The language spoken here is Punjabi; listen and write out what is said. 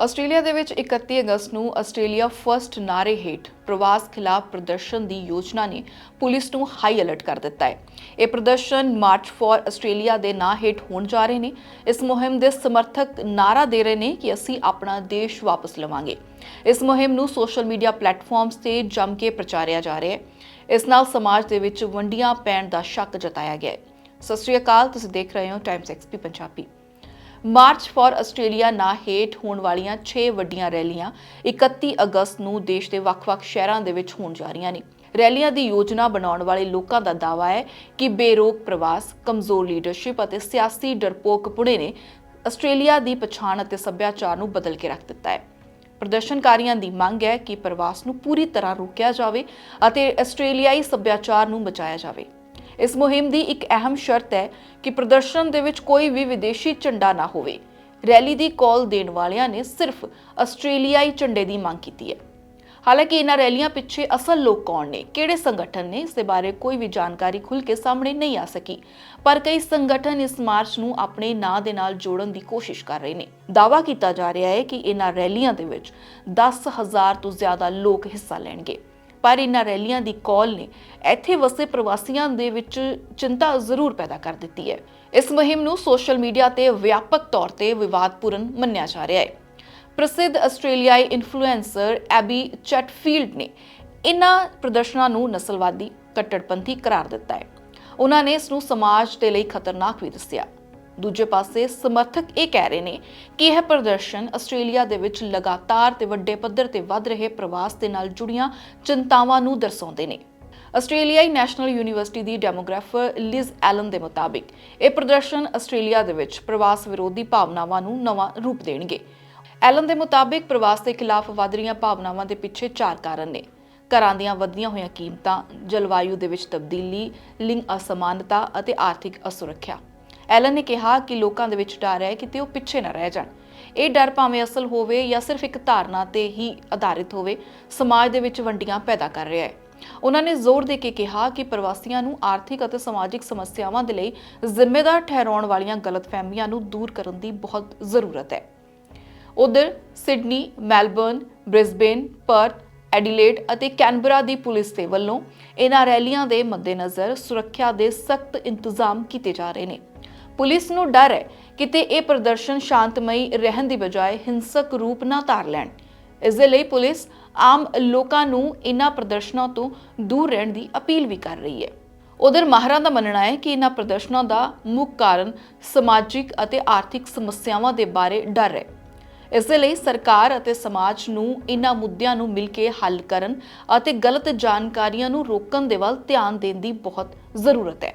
ਆਸਟ੍ਰੇਲੀਆ ਦੇ ਵਿੱਚ 31 ਅਗਸਤ ਨੂੰ ਆਸਟ੍ਰੇਲੀਆ ਫਰਸਟ ਨਾਰੇ ਹੇਠ ਪ੍ਰਵਾਸ ਖਿਲਾਫ ਪ੍ਰਦਰਸ਼ਨ ਦੀ ਯੋਜਨਾ ਨੇ ਪੁਲਿਸ ਨੂੰ ਹਾਈ ਅਲਰਟ ਕਰ ਦਿੱਤਾ ਹੈ। ਇਹ ਪ੍ਰਦਰਸ਼ਨ ਮਾਰਚ ਫॉर ਆਸਟ੍ਰੇਲੀਆ ਦੇ ਨਾਂ ਹੇਠ ਹੋਣ ਜਾ ਰਹੇ ਨੇ। ਇਸ ਮੁਹਿੰਮ ਦੇ ਸਮਰਥਕ ਨਾਰਾ ਦੇ ਰਹੇ ਨੇ ਕਿ ਅਸੀਂ ਆਪਣਾ ਦੇਸ਼ ਵਾਪਸ ਲਵਾਂਗੇ। ਇਸ ਮੁਹਿੰਮ ਨੂੰ ਸੋਸ਼ਲ ਮੀਡੀਆ ਪਲੇਟਫਾਰਮਸ ਤੇ ਜੰਮ ਕੇ ਪ੍ਰਚਾਰਿਆ ਜਾ ਰਿਹਾ ਹੈ। ਇਸ ਨਾਲ ਸਮਾਜ ਦੇ ਵਿੱਚ ਵੰਡੀਆਂ ਪੈਣ ਦਾ ਸ਼ੱਕ ਜਤਾਇਆ ਗਿਆ ਹੈ। ਸਤਿ ਸ਼੍ਰੀ ਅਕਾਲ, ਤੁਸੀਂ ਦੇਖ ਰਹੇ ਹੋ Times XP Punjabi. March for Australia ਨਾਂ ਹੇਠ ਹੋਣ ਵਾਲੀਆਂ 6 ਵੱਡੀਆਂ ਰੈਲੀਆਂ 31 ਅਗਸਤ ਨੂੰ ਦੇਸ਼ ਦੇ ਵੱਖ-ਵੱਖ ਸ਼ਹਿਰਾਂ ਦੇ ਵਿੱਚ ਹੋਣ ਜਾ ਰਹੀਆਂ ਨੇ। ਰੈਲੀਆਂ ਦੀ ਯੋਜਨਾ ਬਣਾਉਣ ਵਾਲੇ ਲੋਕਾਂ ਦਾ ਦਾਅਵਾ ਹੈ ਕਿ ਬੇਰੋਕ ਪ੍ਰਵਾਸ, ਕਮਜ਼ੋਰ ਲੀਡਰਸ਼ਿਪ ਅਤੇ ਸਿਆਸੀ ਡਰਪੋਕ ਪੁਣੇ ਨੇ ਆਸਟ੍ਰੇਲੀਆ ਦੀ ਪਛਾਣ ਅਤੇ ਸੱਭਿਆਚਾਰ ਨੂੰ ਬਦਲ ਕੇ ਰੱਖ ਦਿੱਤਾ ਹੈ। ਪ੍ਰਦਰਸ਼ਨਕਾਰੀਆਂ ਦੀ ਮੰਗ ਹੈ ਕਿ ਪ੍ਰਵਾਸ ਨੂੰ ਪੂਰੀ ਤਰ੍ਹਾਂ ਰੋਕਿਆ ਜਾਵੇ ਅਤੇ ਆਸਟ੍ਰੇਲੀਆਈ ਸੱਭਿਆਚਾਰ ਨੂੰ ਬਚਾਇਆ ਜਾਵੇ। ਇਸ ਮੁਹਿੰਮ ਦੀ ਇੱਕ ਅਹਿਮ ਸ਼ਰਤ ਹੈ ਕਿ ਪ੍ਰਦਰਸ਼ਨ ਦੇ ਵਿੱਚ ਕੋਈ ਵੀ ਵਿਦੇਸ਼ੀ ਝੰਡਾ ਨਾ ਹੋਵੇ। ਰੈਲੀ ਦੀ ਕਾਲ ਦੇਣ ਵਾਲਿਆਂ ਨੇ ਸਿਰਫ ਆਸਟ੍ਰੇਲੀਆਈ ਝੰਡੇ ਦੀ ਮੰਗ ਕੀਤੀ ਹੈ। ਹਾਲਾਂਕਿ ਇਹਨਾਂ ਰੈਲੀਆਂ ਪਿੱਛੇ ਅਸਲ ਲੋਕ ਕੌਣ ਨੇ, ਕਿਹੜੇ ਸੰਗਠਨ ਨੇ, ਇਸ ਦੇ ਬਾਰੇ ਕੋਈ ਵੀ ਜਾਣਕਾਰੀ ਖੁੱਲ ਕੇ ਸਾਹਮਣੇ ਨਹੀਂ ਆ ਸਕੀ। ਪਰ ਕਈ ਸੰਗਠਨ ਇਸ ਮਾਰਚ ਨੂੰ ਆਪਣੇ ਨਾਂ ਦੇ ਨਾਲ ਜੋੜਨ ਦੀ ਕੋਸ਼ਿਸ਼ ਕਰ ਰਹੇ ਨੇ। ਦਾਅਵਾ ਕੀਤਾ ਜਾ ਰਿਹਾ ਹੈ ਕਿ ਇਹਨਾਂ ਰੈਲੀਆਂ ਦੇ ਵਿੱਚ 10000 ਤੋਂ ਜ਼ਿਆਦਾ ਲੋਕ ਹਿੱਸਾ ਲੈਣਗੇ। ਪਰ ਇਹਨਾਂ ਰੈਲੀਆਂ ਦੀ ਕਾਲ ਨੇ ਇੱਥੇ ਵਸੇ ਪ੍ਰਵਾਸੀਆਂ ਦੇ ਵਿੱਚ ਚਿੰਤਾ ਜ਼ਰੂਰ ਪੈਦਾ ਕਰ ਦਿੱਤੀ ਹੈ। ਇਸ ਮੁਹਿੰਮ ਨੂੰ ਸੋਸ਼ਲ ਮੀਡੀਆ ਤੇ ਵਿਆਪਕ ਤੌਰ ਤੇ ਵਿਵਾਦਪੂਰਨ ਮੰਨਿਆ ਜਾ ਰਿਹਾ ਹੈ। ਪ੍ਰਸਿੱਧ ਆਸਟ੍ਰੇਲੀਆਈ ਇਨਫਲੂਐਂਸਰ ਐਬੀ ਚਟਫੀਲਡ ਨੇ ਇਹਨਾਂ ਪ੍ਰਦਰਸ਼ਨਾਂ ਨੂੰ ਨਸਲਵਾਦੀ, ਕੱਟੜਪੰਥੀ ਕਰਾਰ ਦਿੱਤਾ ਹੈ। ਉਹਨਾਂ ਨੇ ਇਸ ਨੂੰ ਸਮਾਜ ਦੇ ਲਈ ਖਤਰਨਾਕ ਵੀ ਦੱਸਿਆ। ਦੂਜੇ ਪਾਸੇ ਸਮਰਥਕ ਇਹ ਕਹਿ ਰਹੇ ਨੇ ਕਿ ਇਹ ਪ੍ਰਦਰਸ਼ਨ ਆਸਟ੍ਰੇਲੀਆ ਦੇ ਵਿੱਚ ਲਗਾਤਾਰ ਤੇ ਵੱਡੇ ਪੱਧਰ ਤੇ ਵੱਧ ਰਹੇ ਪ੍ਰਵਾਸ ਦੇ ਨਾਲ ਜੁੜੀਆਂ ਚਿੰਤਾਵਾਂ ਨੂੰ ਦਰਸਾਉਂਦੇ ਨੇ। ਆਸਟ੍ਰੇਲੀਆਈ ਨੈਸ਼ਨਲ ਯੂਨੀਵਰਸਿਟੀ ਦੀ ਡੈਮੋਗ੍ਰਾਫਰ ਲਿਜ਼ ਐਲਨ ਦੇ ਮੁਤਾਬਿਕ ਇਹ ਪ੍ਰਦਰਸ਼ਨ ਆਸਟ੍ਰੇਲੀਆ ਦੇ ਵਿੱਚ ਪ੍ਰਵਾਸ ਵਿਰੋਧੀ ਭਾਵਨਾਵਾਂ ਨੂੰ ਨਵਾਂ ਰੂਪ ਦੇਣਗੇ। ਐਲਨ ਦੇ ਮੁਤਾਬਿਕ ਪ੍ਰਵਾਸ ਦੇ ਖਿਲਾਫ ਵਧ ਰਹੀਆਂ ਭਾਵਨਾਵਾਂ ਦੇ ਪਿੱਛੇ ਚਾਰ ਕਾਰਨ ਨੇ। ਘਰਾਂ ਦੀਆਂ ਵਧੀਆਂ ਹੋਈਆਂ ਕੀਮਤਾਂ, ਜਲਵਾਯੂ ਦੇ ਵਿੱਚ ਤਬਦੀਲੀ, ਲਿੰਗ ਅਸਮਾਨਤਾ ਅਤੇ ਆਰਥਿਕ ਅਸੁਰੱਖਿਆ। ਐਲਨ ਨੇ ਕਿਹਾ ਕਿ ਲੋਕਾਂ ਦੇ ਵਿੱਚ ਡਰ ਹੈ ਕਿਤੇ ਉਹ ਪਿੱਛੇ ਨਾ ਰਹਿ ਜਾਣ। ਇਹ ਡਰ ਭਾਵੇਂ ਅਸਲ ਹੋਵੇ ਜਾਂ ਸਿਰਫ ਇੱਕ ਧਾਰਨਾ ਤੇ ਹੀ ਆਧਾਰਿਤ ਹੋਵੇ, ਸਮਾਜ ਦੇ ਵਿੱਚ ਵੰਡੀਆਂ ਪੈਦਾ ਕਰ ਰਿਹਾ ਹੈ। ਉਹਨਾਂ ਨੇ ਜ਼ੋਰ ਦੇ ਕੇ ਕਿਹਾ ਕਿ ਪ੍ਰਵਾਸੀਆਂ ਨੂੰ ਆਰਥਿਕ ਅਤੇ ਸਮਾਜਿਕ ਸਮੱਸਿਆਵਾਂ ਦੇ ਲਈ ਜ਼ਿੰਮੇਵਾਰ ਠਹਿਰਾਉਣ ਵਾਲੀਆਂ ਗਲਤਫਹਿਮੀਆਂ ਨੂੰ ਦੂਰ ਕਰਨ ਦੀ ਬਹੁਤ ਜ਼ਰੂਰਤ ਹੈ। ਉਧਰ Sydney, Melbourne, Brisbane, Perth, Adelaide ਅਤੇ ਕੈਨਬਰਾ ਦੀ ਪੁਲਿਸ ਦੇ ਵੱਲੋਂ ਇਹਨਾਂ ਰੈਲੀਆਂ ਦੇ ਮੱਦੇਨਜ਼ਰ ਸੁਰੱਖਿਆ ਦੇ ਸਖਤ ਇੰਤਜ਼ਾਮ ਕੀਤੇ ਜਾ ਰਹੇ ਨੇ। ਪੁਲਿਸ ਨੂੰ ਡਰ ਹੈ ਕਿਤੇ ਇਹ ਪ੍ਰਦਰਸ਼ਨ ਸ਼ਾਂਤਮਈ ਰਹਿਣ ਦੀ ਬਜਾਏ ਹਿੰਸਕ ਰੂਪ ਨਾ ਧਾਰ ਲੈਣ। ਇਸ ਦੇ ਲਈ ਪੁਲਿਸ ਆਮ ਲੋਕਾਂ ਨੂੰ ਇਹਨਾਂ ਪ੍ਰਦਰਸ਼ਨਾਂ ਤੋਂ ਦੂਰ ਰਹਿਣ ਦੀ ਅਪੀਲ ਵੀ ਕਰ ਰਹੀ ਹੈ। ਉਧਰ ਮਾਹਰਾਂ ਦਾ ਮੰਨਣਾ ਹੈ ਕਿ ਇਹਨਾਂ ਪ੍ਰਦਰਸ਼ਨਾਂ ਦਾ ਮੁੱਖ ਕਾਰਨ ਸਮਾਜਿਕ ਅਤੇ ਆਰਥਿਕ ਸਮੱਸਿਆਵਾਂ ਦੇ ਬਾਰੇ ਡਰ ਹੈ। ਇਸ ਦੇ ਲਈ ਸਰਕਾਰ ਅਤੇ ਸਮਾਜ ਨੂੰ ਇਹਨਾਂ ਮੁੱਦਿਆਂ ਨੂੰ ਮਿਲ ਕੇ ਹੱਲ ਕਰਨ ਅਤੇ ਗਲਤ ਜਾਣਕਾਰੀਆਂ ਨੂੰ ਰੋਕਣ ਦੇ ਵੱਲ ਧਿਆਨ ਦੇਣ ਦੀ ਬਹੁਤ ਜ਼ਰੂਰਤ ਹੈ।